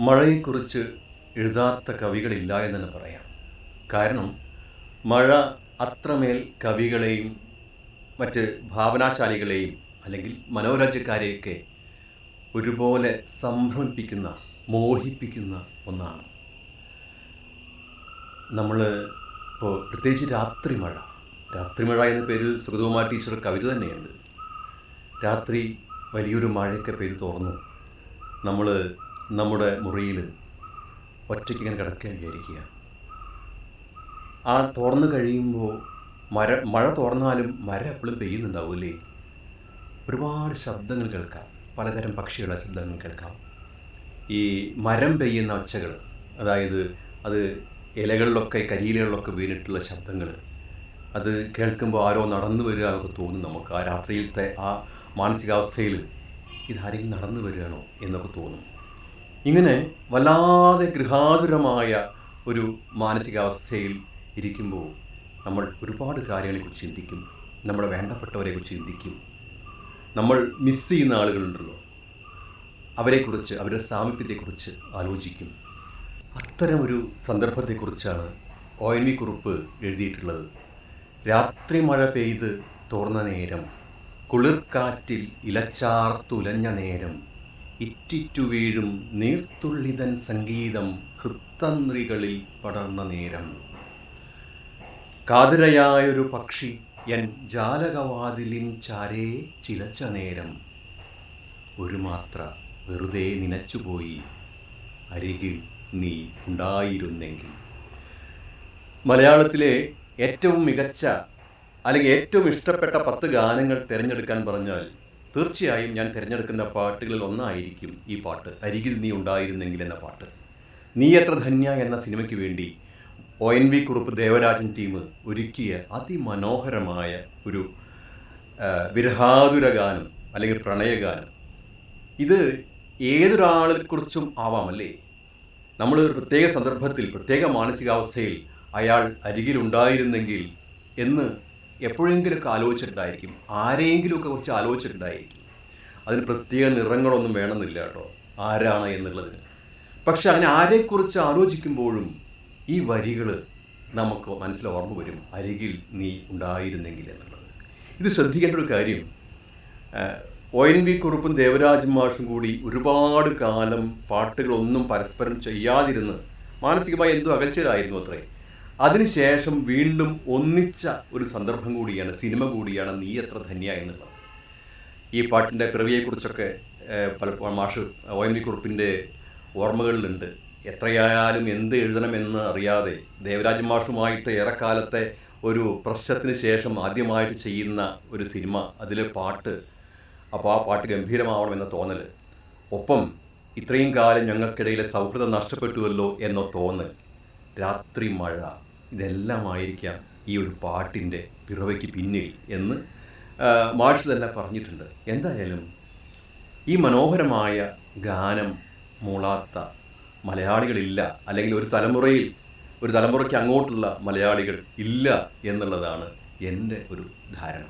മഴയെക്കുറിച്ച് എഴുതാത്ത കവികളില്ല എന്ന് തന്നെ പറയാം. കാരണം മഴ അത്രമേൽ കവികളെയും മറ്റ് ഭാവനാശാലികളെയും അല്ലെങ്കിൽ മനോരാജ്യക്കാരെയൊക്കെ ഒരുപോലെ സംഭ്രമിപ്പിക്കുന്ന മോഹിപ്പിക്കുന്ന ഒന്നാണ്. നമ്മൾ ഇപ്പോൾ പ്രത്യേകിച്ച് രാത്രി മഴ. രാത്രി മഴ എന്ന പേരിൽ സുഗതകുമാർ ടീച്ചർ കവിത തന്നെയുണ്ട്. രാത്രി വലിയൊരു മഴയൊക്കെ പേര് തുറന്നു നമ്മൾ നമ്മുടെ മുറിയിൽ ഒറ്റയ്ക്ക് ഇങ്ങനെ കിടക്കാൻ വിചാരിക്കുക. ആ തുറന്നു കഴിയുമ്പോൾ മര മഴ തുറന്നാലും മര എപ്പോഴും പെയ്യുന്നുണ്ടാവില്ലേ ഒരുപാട് ശബ്ദങ്ങൾ കേൾക്കാം. പലതരം പക്ഷികളുടെ ശബ്ദങ്ങൾ കേൾക്കാം. ഈ മരം പെയ്യുന്ന ഒച്ചകൾ അതായത് അത് ഇലകളിലൊക്കെ കരിയിലകളിലൊക്കെ വീണിട്ടുള്ള ശബ്ദങ്ങൾ അത് കേൾക്കുമ്പോൾ ആരോ നടന്നു വരിക എന്നൊക്കെ തോന്നും നമുക്ക്. ആ രാത്രിയിലത്തെ ആ മാനസികാവസ്ഥയിൽ ഇതാരെങ്കിലും നടന്നു വരികയാണോ എന്നൊക്കെ തോന്നും. ഇങ്ങനെ വല്ലാതെ ഗൃഹാതുരമായ ഒരു മാനസികാവസ്ഥയിൽ ഇരിക്കുമ്പോൾ നമ്മൾ ഒരുപാട് കാര്യങ്ങളെക്കുറിച്ച് ചിന്തിക്കും. നമ്മുടെ വേണ്ടപ്പെട്ടവരെക്കുറിച്ച് ചിന്തിക്കും. നമ്മൾ മിസ് ചെയ്യുന്ന ആളുകളുണ്ടല്ലോ. അവരെക്കുറിച്ച് അവരുടെ സാമീപ്യത്തെക്കുറിച്ച് ആലോചിക്കും. അത്തരമൊരു സന്ദർഭത്തെക്കുറിച്ചാണ് ഒ എൻ വി കുറിപ്പ് എഴുതിയിട്ടുള്ളത്. രാത്രി മഴ പെയ്ത് തോർന്ന നേരം കുളിർക്കാറ്റിൽ ഇലച്ചാർത്തുലഞ്ഞ നേരം ഇറ്റിറ്റു വീഴും നീർത്തുള്ളിതൻ സംഗീതം ഹൃത്തന്ത്രികളിൽ പടർന്ന നേരം. കാതിരയായൊരു പക്ഷി എൻ ജാലകവാതിലിൻ ചാരേ ചിലച്ച നേരം. ഒരു മാത്ര വെറുതെ നനച്ചുപോയി അരികിൽ നീ ഉണ്ടായിരുന്നെങ്കിൽ. മലയാളത്തിലെ ഏറ്റവും മികച്ച അല്ലെങ്കിൽ ഏറ്റവും ഇഷ്ടപ്പെട്ട പത്ത് ഗാനങ്ങൾ തിരഞ്ഞെടുക്കാൻ പറഞ്ഞാൽ തീർച്ചയായും ഞാൻ തിരഞ്ഞെടുക്കുന്ന പാട്ടുകളിൽ ഒന്നായിരിക്കും ഈ പാട്ട്. അരികിൽ നീ ഉണ്ടായിരുന്നെങ്കിൽ എന്ന പാട്ട്. നീ എത്ര ധന്യ എന്ന സിനിമയ്ക്ക് വേണ്ടി O N V Kurup Devarajan team ഒരുക്കിയ അതിമനോഹരമായ ഒരു വിരഹാതുര ഗാനം അല്ലെങ്കിൽ പ്രണയഗാനം ഇത് ഏതൊരാളെക്കുറിച്ചും ആവാമല്ലേ നമ്മൾ ഒരു പ്രത്യേക സന്ദർഭത്തിൽ പ്രത്യേക മാനസികാവസ്ഥയിൽ അയാൾ അരികിലുണ്ടായിരുന്നെങ്കിൽ എന്ന് എപ്പോഴെങ്കിലുമൊക്കെ ആലോചിച്ചിട്ടുണ്ടായിരിക്കും. ആരെയെങ്കിലുമൊക്കെ കുറിച്ച് ആലോചിച്ചിട്ടുണ്ടായിരിക്കും. അതിന് പ്രത്യേക നിറങ്ങളൊന്നും വേണമെന്നില്ല കേട്ടോ. ആരാണ് എന്നുള്ളതിന്. പക്ഷെ അങ്ങനെ ആരെക്കുറിച്ച് ആലോചിക്കുമ്പോഴും ഈ വരികൾ നമുക്ക് മനസ്സിൽ ഓർമ്മ വരും. അരികിൽ നീ ഉണ്ടായിരുന്നെങ്കിൽ എന്നുള്ളത്. ഇത് ശ്രദ്ധിക്കേണ്ട ഒരു കാര്യം. ഒ എൻ വി കുറുപ്പും ദേവരാജൻ മാഷും കൂടി ഒരുപാട് കാലം പാട്ടുകളൊന്നും പരസ്പരം ചെയ്യാതിരുന്ന് മാനസികമായി എന്തോ അകൽച്ചയിലായിരുന്നു അത്രേ. അതിനുശേഷം വീണ്ടും ഒന്നിച്ച ഒരു സന്ദർഭം കൂടിയാണ് സിനിമ കൂടിയാണ് നീ എത്ര ധന്യ എന്നുള്ളത്. ഈ പാട്ടിന്റെ പിറവിയെക്കുറിച്ചൊക്കെ പലപ്പോഴും മാഷ് ഒ എം വി കുറുപ്പിന്റെ ഓർമ്മകളിലുണ്ട്. എത്രയായാലും എന്ത് എഴുതണമെന്ന് അറിയാതെ ദേവരാജ് മാഷുമായിട്ട് ഏറെക്കാലത്തെ ഒരു പ്രശ്നത്തിന് ശേഷം ആദ്യമായിട്ട് ചെയ്യുന്ന ഒരു സിനിമ അതിലെ പാട്ട് അപ്പോൾ ആ പാട്ട് ഗംഭീരമാവണമെന്ന തോന്നൽ. ഒപ്പം ഇത്രയും കാലം ഞങ്ങൾക്കിടയിലെ സൗഹൃദം നഷ്ടപ്പെട്ടുവല്ലോ എന്ന തോന്നൽ. രാത്രി മഴ ഇതെല്ലാമായിരിക്കാം ഈ ഒരു പാട്ടിന്റെ പിറവയ്ക്ക് പിന്നിൽ എന്ന് മാഷ് തന്നെ പറഞ്ഞിട്ടുണ്ട്. എന്തായാലും ഈ മനോഹരമായ ഗാനം മൂളാത്ത മലയാളികളില്ല അല്ലെങ്കിൽ ഒരു തലമുറയിൽ ഒരു തലമുറയ്ക്ക് അങ്ങോട്ടുള്ള മലയാളികൾ ഇല്ല എന്നുള്ളതാണ് എന്റെ ഒരു ധാരണ.